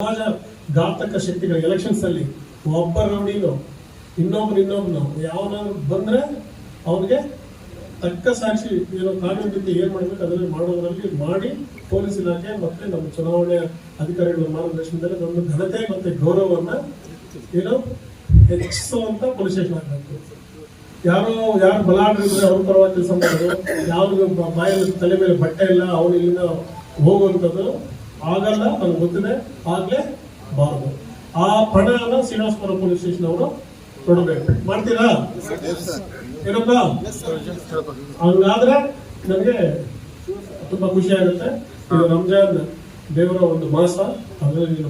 ಸಮಾಜ ಘಾತಕ ಶಕ್ತಿಗಳು ಎಲೆಕ್ಷನ್ಸ್ ಅಲ್ಲಿ ಒಬ್ಬರ ರೌಡಿನು, ಇನ್ನೊಬ್ರು ಇನ್ನೊಬ್ನು ಯಾವನಾದ್ರು ಬಂದ್ರೆ ಅವ್ರಿಗೆ ತಕ್ಕ ಸಾಕ್ಷಿ ಏನೋ ಕಾನೂನು ರೀತಿ ಏನ್ ಮಾಡ್ಬೇಕು ಅದನ್ನ ಮಾಡೋದ್ರಲ್ಲಿ ಮಾಡಿ ಪೊಲೀಸ್ ಇಲಾಖೆ ಮತ್ತೆ ನಮ್ಮ ಚುನಾವಣೆ ಅಧಿಕಾರಿಗಳ ಮಾರ್ಗದರ್ಶನದಲ್ಲಿ ಒಂದು ಘನತೆ ಮತ್ತೆ ಗೌರವವನ್ನ ಏನು ಹೆಚ್ಚಿಸುವಂತ ಪೊಲೀಸ್ ಸ್ಟೇಷನ್ ಆಗಬೇಕು. ಯಾರೋ ಯಾರು ಬಲಾಢ್ರಿದ್ರೆ ಅವ್ರ ಪರವಾಗಿ ಕೆಲಸ ಮಾಡೋದು ಯಾವ್ದು ಬಾಯಲ್ಲಿ ತಲೆ ಮೇಲೆ ಬಟ್ಟೆ ಇಲ್ಲ, ಅವ್ರು ಇಲ್ಲಿಂದ ಹೋಗುವಂಥದ್ದು ಆಗಲ್ಲ ನನಗೆ ಗೊತ್ತಿದೆ, ಆಗ್ಲೇ ಬಾರದು. ಆ ಪಣನ ಶ್ರೀನಿವಾಸಪುರ ಪೊಲೀಸ್ ಸ್ಟೇಷನ್ ಅವರು ಕೊಡಬೇಕು ಮಾಡ್ತೀರಾ? ಏನಪ್ಪ? ಹಂಗಾದ್ರೆ ನನಗೆ ತುಂಬಾ ಖುಷಿ ಆಗುತ್ತೆ. ಇದು ರಂಜಾನ್ ದೇವರ ಒಂದು ಮಾಸ. ಅದರಲ್ಲಿ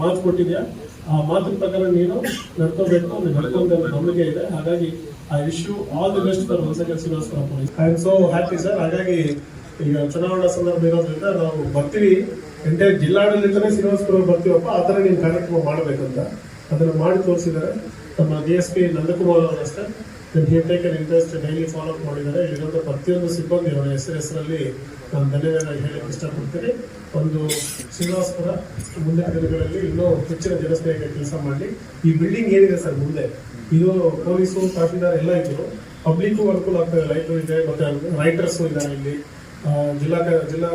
ಮಾತು ಕೊಟ್ಟಿದ್ಯಾ? ಆ ಮಾತಿನ ಪ್ರಕಾರ ನೀನು ನಡ್ಕೋಬೇಕು ನಡ್ಕೊಂತ ನಂಬಿಕೆ ಇದೆ. ಹಾಗಾಗಿ I wish you all the best for Hosagal Srinivaspur police. I am so happy sir ಹಾಗಾಗಿ ಈಗ ಚುನಾವಣಾ ಸಂದರ್ಭ ಇರೋದ್ರಿಂದ ನಾವು ಬರ್ತೀವಿ. ಎಂಟೈರ್ ಜಿಲ್ಲಾಡಳಿತನೇ ಶ್ರೀನಿವಾಸಪುರ ಬರ್ತೀವಪ್ಪ, ಆ ಥರ ನೀವು ಕಾರ್ಯಕ್ರಮ ಮಾಡಬೇಕಂತ ಅದನ್ನು ಮಾಡಿ ತೋರಿಸಿದ್ದಾರೆ. ನಮ್ಮ ಡಿ ಎಸ್ ಪಿ ನಂದಕುಮಾರ್ ಅವರು ಅಷ್ಟೇ taken interest daily follow up ಮಾಡಿದ್ದಾರೆ. ಇಲ್ಲಿರುವಂಥ ಪ್ರತಿಯೊಂದು ಸಿಬ್ಬಂದಿ ಅವರ ಹೆಸರು ಹೆಸರಲ್ಲಿ ನಾನು ಧನ್ಯವಾದ ಹೇಳಕ್ಕೆ ಇಷ್ಟಪಡ್ತೀನಿ. ಒಂದು ಶ್ರೀನಿವಾಸಪುರ ಮುಂದಿನ ದಿನಗಳಲ್ಲಿ ಇನ್ನೂ ಹೆಚ್ಚಿನ ಜನಸ್ನೇಹಕ್ಕೆ ಕೆಲಸ ಮಾಡಿ. ಈ ಬಿಲ್ಡಿಂಗ್ ಏನಿದೆ ಸರ್ ಮುಂದೆ? ಇದು ಪೊಲೀಸು, ತಹಸೀಲ್ದಾರ್ ಎಲ್ಲ ಇದ್ರು. ಪಬ್ಲಿಕ್ಕು ಅನುಕೂಲ ಆಗ್ತದೆ ಲೈಬ್ರರಿ ಇದೆ, ಮತ್ತೆ ರೈಟರ್ಸ್ ಇದ್ದಾರೆ ಇಲ್ಲಿ. ಜಿಲ್ಲಾ ಜಿಲ್ಲಾ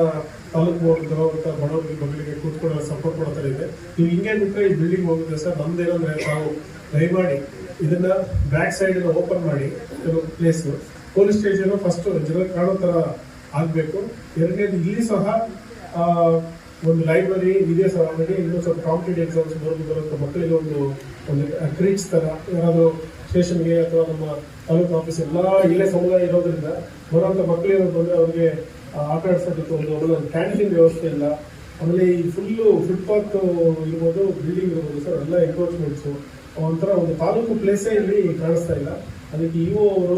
ತಾಲೂಕು ಬೋರ್ಡ್ ಬರುವಂತ ಬಡವರಿಗೆ ಮಕ್ಕಳಿಗೆ ಕೂತ್ಕೊಳ್ಳೋ ಸಪೋರ್ಟ್ ಮಾಡೋ ಥರ ಇದೆ. ನೀವು ಹಿಂಗೆ ಬಿಟ್ಟರೆ ಈ ಬಿಲ್ಡಿಂಗ್ ಹೋಗುತ್ತೆ ಸರ್ ನಮ್ದೇನಂದ್ರೆ ತಾವು ದಯಮಾಡಿ ಇದನ್ನ ಬ್ಯಾಕ್ ಸೈಡ್ ಓಪನ್ ಮಾಡಿ ಪ್ಲೇಸ್ ಪೊಲೀಸ್ ಸ್ಟೇಷನ್ ಫಸ್ಟ್ ಜನ ಕಾಣೋ ತರ ಆಗ್ಬೇಕು. ಎರಡನೇದು ಇಲ್ಲಿ ಸಹ ಒಂದು ಲೈಬ್ರರಿ ಇದೆ ಸರ್ ಆಲ್ರೆಡಿ ಇನ್ನೂ ಸ್ವಲ್ಪ ಕಾಂಪಿಟೇಟಿವ್ ಎಕ್ಸಾಮ್ಸ್ ಬರೋದು ಮಕ್ಕಳಿಗೆ ಒಂದು ಒಂದು ಕ್ರೀಟ್ಸ್ ತರ ಯಾರಾದರೂ ಸ್ಟೇಷನ್ಗೆ ಅಥವಾ ನಮ್ಮ ತಾಲೂಕು ಆಫೀಸ್ ಎಲ್ಲ ಇಲ್ಲೇ ಸಮುದಾಯ ಇರೋದ್ರಿಂದ ಬರುವಂತ ಮಕ್ಕಳಿಗೆ ಬಂದ್ರೆ ಅವ್ರಿಗೆ ಆಟ ಆಡ್ಸೋದಕ್ಕೆ ಒಂದು ಒಳ್ಳೆ ಕ್ಯಾಂಟೀನ್ ವ್ಯವಸ್ಥೆ ಇಲ್ಲ. ಆಮೇಲೆ ಈ ಫುಲ್ಲು ಫುಟ್ಪಾತ್ ಇರ್ಬೋದು ಬಿಲ್ಡಿಂಗ್ ಇರ್ಬೋದು ಸರ್ ಎಲ್ಲ ಎನ್ಕ್ರೋಚ್ಮೆಂಟ್ಸು ಒಂಥರ ಒಂದು ತಾಲೂಕು ಪ್ಲೇಸೇ ಇಲ್ಲಿ ಕಾಣಿಸ್ತಾ ಇಲ್ಲ. ಅದಕ್ಕೆ ಇಒ ಅವರು